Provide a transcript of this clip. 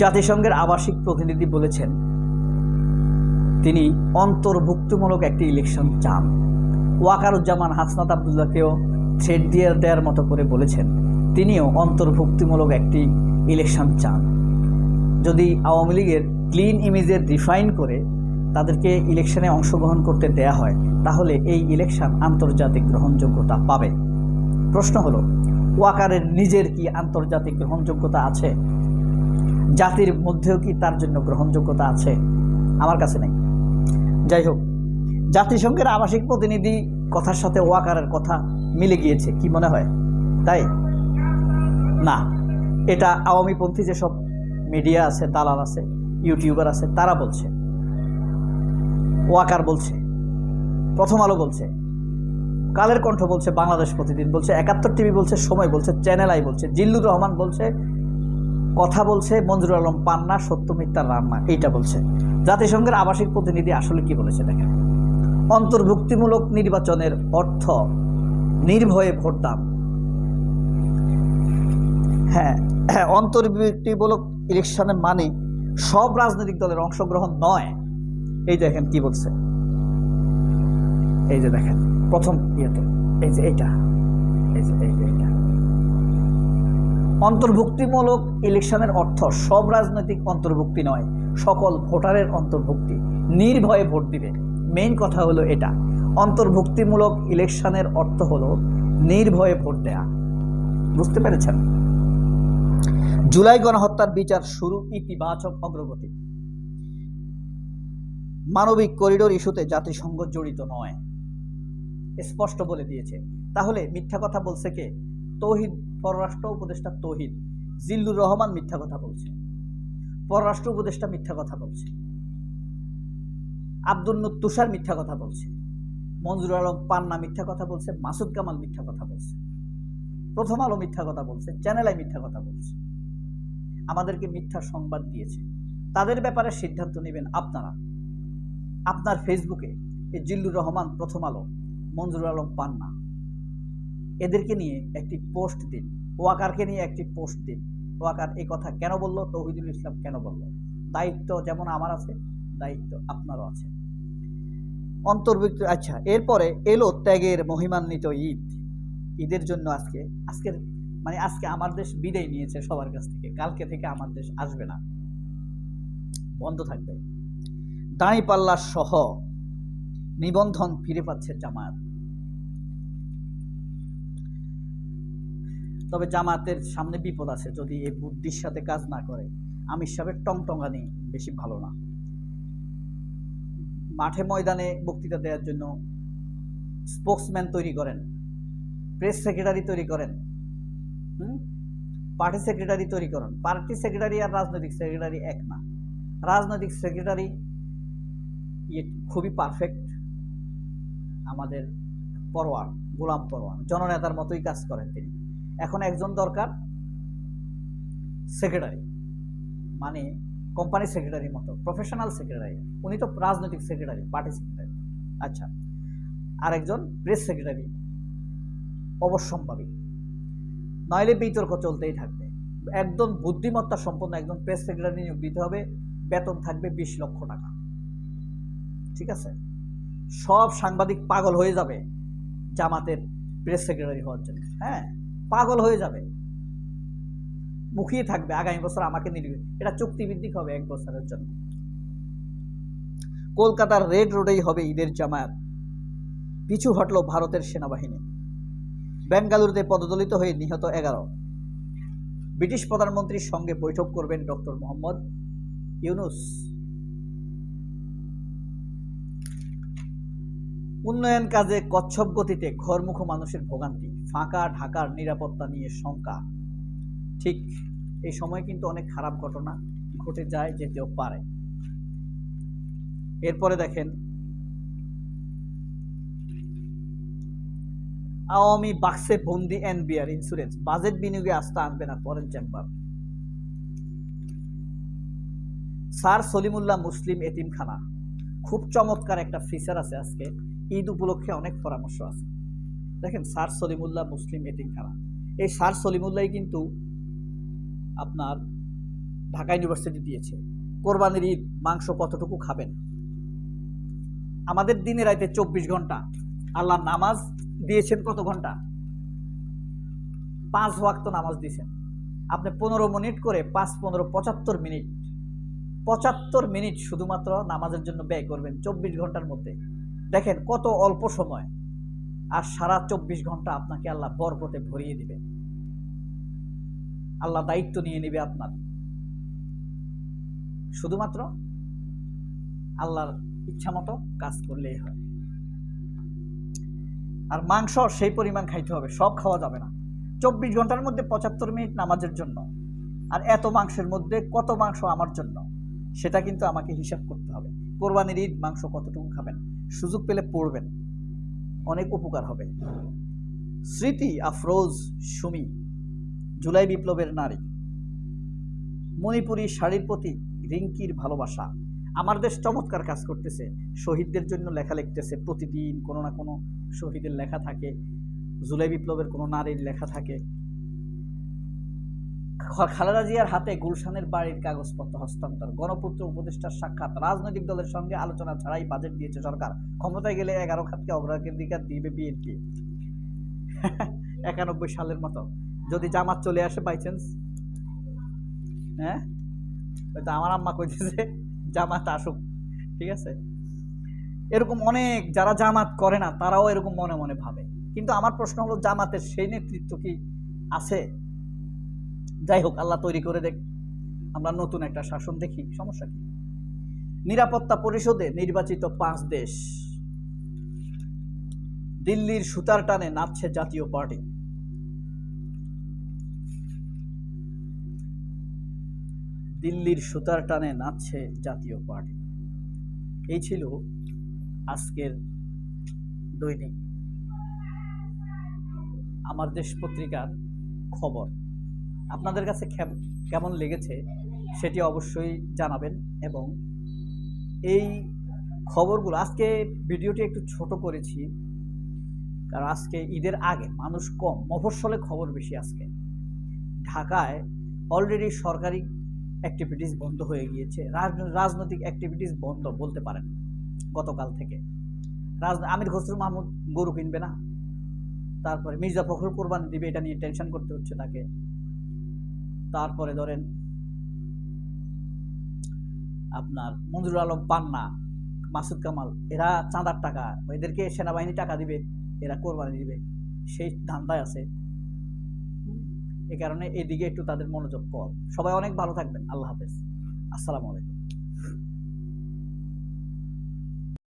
জাতিসংঘের আবাসিক প্রতিনিধি বলেছেন, তিনি অন্তর্ভুক্তিমূলক একটি ইলেকশন চান। ওয়াকারুজ্জামান হাসনাত আবদুল্লাহকেও থ্রেড দিয়ে দেওয়ার মতো করে বলেছেন, তিনিও অন্তর্ভুক্তিমূলক একটি ইলেকশন চান। যদি আওয়ামী লীগের ক্লিন ইমেজের রিফাইন করে তাদেরকে ইলেকশনে অংশগ্রহণ করতে দেয়া হয়, তাহলে এই ইলেকশন আন্তর্জাতিক গ্রহণযোগ্যতা পাবে। প্রশ্ন হলো, ওয়াকারের নিজের কি আন্তর্জাতিক গ্রহণযোগ্যতা আছে? জাতির মধ্যেও কি তার জন্য গ্রহণযোগ্যতা আছে? আমার কাছে নেই। যাই হোক, জাতিসংঘের আবাসিক প্রতিনিধি কথার সাথে ওয়াকারের কথা মিলে গিয়েছে, কি মনে হয়? তাই? না। এটা আওয়ামীপন্থী যেসব মিডিয়া আছে, দালাল আছে, ইউটিউবার আছে, তারা বলছে। ওয়াকার বলছে, প্রথম আলো বলছে, কালের কণ্ঠ বলছে, বাংলাদেশ প্রতিদিন বলছে, একাত্তর টিভি বলছে, সময় বলছে, চ্যানেল আই বলছে, জিল্লুর রহমান বলছে কথা বলছে মঞ্জুর আলম পান্না সত্য মিথ্যার রান্না এইটা বলছে। জাতিসংঘের আবাসিক প্রতিনিধি আসলে কি বলেছে দেখেন। অন্তর্ভুক্তিমূলক নির্বাচনের অর্থ নির্ভয়ে ভোটদান হ্যাঁ হ্যাঁ অন্তর্ভুক্তিমূলক ইলেকশনের মানে সব রাজনৈতিক দলের অংশগ্রহণ নয়। এই দেখেন কি বলছে। এই যে দেখেন, প্রথম ইয়েতে, এই যে এইটা, এই যে এই যে এইটা। অন্তর্ভুক্তিমূলক ইলেকশনের অর্থ সব রাজনৈতিক অন্তর্ভুক্তি নয়, সকল ভোটারের অন্তর্ভুক্তি। নির্ভয়ে ভোট দিবে। মেইন কথা হলো এটা। অন্তর্ভুক্তিমূলক ইলেকশনের অর্থ হলো নির্ভয়ে ভোট দেয়া। বুঝতে পেরেছেন? জুলাই গণহত্যার বিচার শুরু, ইতিবাচক অগ্রগতি। মানবিক করিডোর ইস্যুতে জাতিসংঘ জড়িত নয়। স্পষ্ট বলে দিয়েছে। তাহলে মিথ্যা কথা বলছে কে? তৌহিদ পররাষ্ট্র উপদেষ্টা তহিদ জিল্লুর রহমান মিথ্যা কথা বলছে। পররাষ্ট্র উপদেষ্টা মিথ্যা কথা বলছে। আব্দুল তুষার মিথ্যা কথা বলছে। মঞ্জুর আলম পান্না মিথ্যা কথা বলছে। মাসুদ কামাল মিথ্যা কথা বলছে। প্রথম আলো মিথ্যা কথা বলছে। চ্যানেলাই মিথ্যা কথা বলছে। আমাদেরকে মিথ্যা সংবাদ দিয়েছে। তাদের ব্যাপারে সিদ্ধান্ত নেবেন আপনারা। আপনার ফেসবুকে জিল্লুর রহমান প্রথম আলো মঞ্জুর আলম পান্না। এদেরকে নিয়ে একটি পোস্ট দিন। ওয়াকারকে নিয়ে একটি পোস্ট দিন। ওয়াকার এই কথা কেন বলল? তৌহিদুল ইসলাম কেন বলল? দায়িত্ব যেমন আমার আছে, দায়িত্ব আপনারও আছে। অন্তর্ভুক্ত আচ্ছা এরপরে এলো ত্যাগের মহিমান্বিত ঈদ। ঈদের জন্য আজকে, আজকের মানে আজকে আমার দেশ বিদায় নিয়েছে সবার কাছ থেকে। কালকে থেকে আমার দেশ আসবে না। বন্ধ থাকবে। দাঁড়িপাল্লা সহ নিবন্ধন ফিরে পাচ্ছে জামায়াত। তবে জামাতের সামনে বিপদ আছে যদি এই বুদ্ধির সাথে কাজ না করে। আমির সাহেবের টংটঙ্গানি বেশি ভালো না। মাঠে ময়দানে বক্তৃতা দেওয়ার জন্য স্পোক্সম্যান তৈরি করেন, প্রেস সেক্রেটারি তৈরি করেন পার্টি সেক্রেটারি তৈরি করেন। পার্টি সেক্রেটারি আর রাজনৈতিক সেক্রেটারি এক না। রাজনৈতিক সেক্রেটারি ইয়ে খুবই পারফেক্ট আমাদের পরোয়ার, গোলাম পরোয়ার, জননেতার মতোই কাজ করেন তিনি। এখন একজন দরকার সেক্রেটারি মানে কোম্পানি সেক্রেটারির মতো প্রফেশনাল সেক্রেটারি উনি তো রাজনৈতিক সেক্রেটারি পার্টি সেক্রেটারি আচ্ছা আর একজন প্রেস সেক্রেটারি অবশ্যম্ভাবী, নইলে বিতর্ক চলতেই থাকবে, একদম বুদ্ধিমত্তা সম্পন্ন একজন প্রেস সেক্রেটারি নিয়োগ দিতে হবে, বেতন থাকবে বিশ লক্ষ টাকা, ঠিক আছে? সব সাংবাদিক পাগল হয়ে যাবে জামাতের প্রেস সেক্রেটারি হওয়ার জন্য হ্যাঁ? পাগল হয়ে যাবে। মুখিয়ে থাকবে, আগামী বছর আমাকে নিবে এটা চুক্তিভিত্তিক হবে এক বছরের জন্য। কলকাতার রেড রোডেই হবে ঈদের জামায়াত। পিছু হটল ভারতের সেনাবাহিনী। বেঙ্গালুরুতে পদদলিত হয়ে নিহত এগারো। ব্রিটিশ প্রধানমন্ত্রীর সঙ্গে বৈঠক করবেন ডক্টর মোহাম্মদ ইউনুস। উন্নয়ন কাজে কচ্ছপ গতিতে ঘরমুখ মানুষের ভোগান্তি, ফাঁকা ঢাকার নিরাপত্তা নিয়ে শঙ্কা। ঠিক এই সময় কিন্তু অনেক খারাপ ঘটনা ঘটে যায় যেতেও পারে। এরপরে দেখেন, আওয়ামী বাক্সে বন্দি এনবিআর ইন্স্যুরেন্স বাজেট বিনিয়োগে আস্থা আনবে না পরেন চেম্বার। স্যার সলিমুল্লাহ মুসলিম এতিমখানা। খুব চমৎকার একটা ফিচার আছে আজকে। ঈদ উপলক্ষে অনেক পরামর্শ আছে। দেখেন, স্যার সলিমুল্লাহ মুসলিম এতিমখানা এই স্যার সলিমুল্লাহ কিন্তু আপনার ঢাকা ইউনিভার্সিটি দিয়েছে। কোরবানির ঈদ, মাংস কতটুকু খাবেন? আমাদের দিনে রাইতে চব্বিশ ঘণ্টা। আল্লাহ নামাজ দিয়েছেন কত ঘণ্টা? পাঁচ ওয়াক্ত নামাজ দিয়েছেন। আপনি পনেরো মিনিট করে পাঁচ পনেরো পঁচাত্তর মিনিট পঁচাত্তর মিনিট শুধুমাত্র নামাজের জন্য ব্যয় করবেন চব্বিশ ঘণ্টার মধ্যে। দেখেন কত অল্প সময়। আর সারা চব্বিশ ঘণ্টা আপনাকে আল্লাহ বরকতে ভরিয়ে দিবে। আল্লাহ দায়িত্ব নিয়ে নেবে আপনার। শুধুমাত্র আল্লাহর ইচ্ছা মতো কাজ করলেই হয়। আর মাংস সেই পরিমাণ খাইতে হবে, সব খাওয়া যাবে না। চব্বিশ ঘণ্টার মধ্যে পঁচাত্তর মিনিট নামাজের জন্য। আর এত মাংসের মধ্যে কত মাংস আমার জন্য, সেটা কিন্তু আমাকে হিসাব করতে হবে। কোরবানির ঈদ মাংস কতটুকু খাবেন? সুযোগ পেলে পড়বেন। অনেক উপকার হবে। স্মৃতি আফরোজ সুমি, জুলাই বিপ্লবের নারী। মণিপুরী শাড়ির প্রতি রিঙ্কির ভালোবাসা। আমার দেশ চমৎকার কাজ করতেছে। শহীদদের জন্য লেখা লিখতেছে প্রতিদিন, কোনো না কোনো শহীদের লেখা থাকে। জুলাই বিপ্লবের কোনো নারীর লেখা থাকে। খালেদা জিয়ার হাতে গুলশানের বাড়ির কাগজপত্র হস্তান্তর। গণপুত্র উপদেষ্টার সাক্ষাৎ। রাজনৈতিক দলের সঙ্গে আলোচনা ছাড়াই বাজেট দিয়েছে সরকার। ক্ষমতায় গেলে এগারো খাতকে অগ্রাধিকার দিবে বিএনপি একানব্বই সালের মতো। যদি জামাত চলে আসে বাই চান্স হ্যাঁ? হয়তো আমার আম্মা কইতেছে জামাত আসুক। ঠিক আছে? এরকম অনেক যারা জামাত করে না, তারাও এরকম মনে মনে ভাবে। কিন্তু আমার প্রশ্ন হলো, জামাতের সেই নেতৃত্ব কি আছে? যাই হোক, আল্লাহ তৈরি করে দেখ। আমরা নতুন একটা শাসন দেখি, সমস্যা কি? নিরাপত্তা পরিষদে নির্বাচিত পাঁচ দেশ। দিল্লির সুতার টানে নাচছে জাতীয় পার্টি। দিল্লির সুতার টানে নাচছে জাতীয় পার্টি। এই ছিল আজকের দৈনিক। আমার দেশ পত্রিকার খবর। আপনাদের কাছে কেমন লেগেছে সেটি অবশ্যই জানাবেন এবং এই খবরগুলো, আজকে ভিডিওটি একটু ছোট করেছি, কারণ আজকে ঈদের আগে মানুষ কম, মফস্বলে খবর বেশি আজকে। ঢাকায় অলরেডি সরকারি অ্যাক্টিভিটিস বন্ধ হয়ে গিয়েছে, রাজ- রাজনৈতিক অ্যাক্টিভিটিস বন্ধ বলতে পারেন গতকাল থেকে। রাজ আমির খসরু মাহমুদ গরু কিনবে না, তারপরে মির্জা ফখরুল কোরবানি দিবে, এটা নিয়ে টেনশন করতে হচ্ছে তাকে। তারপরে ধরেন আপনার মঞ্জুর আলম পান্না, মাসুদ কামাল, এরা চাঁদার টাকা, এদেরকে সেনাবাহিনী টাকা দিবে, এরা কোরবানি দিবে, সেই ধান্দায় আছে। এ কারণে এদিকে একটু তাদের মনোযোগ কম। সবাই অনেক ভালো থাকবেন। আল্লাহ হাফেজ। আসসালামু আলাইকুম।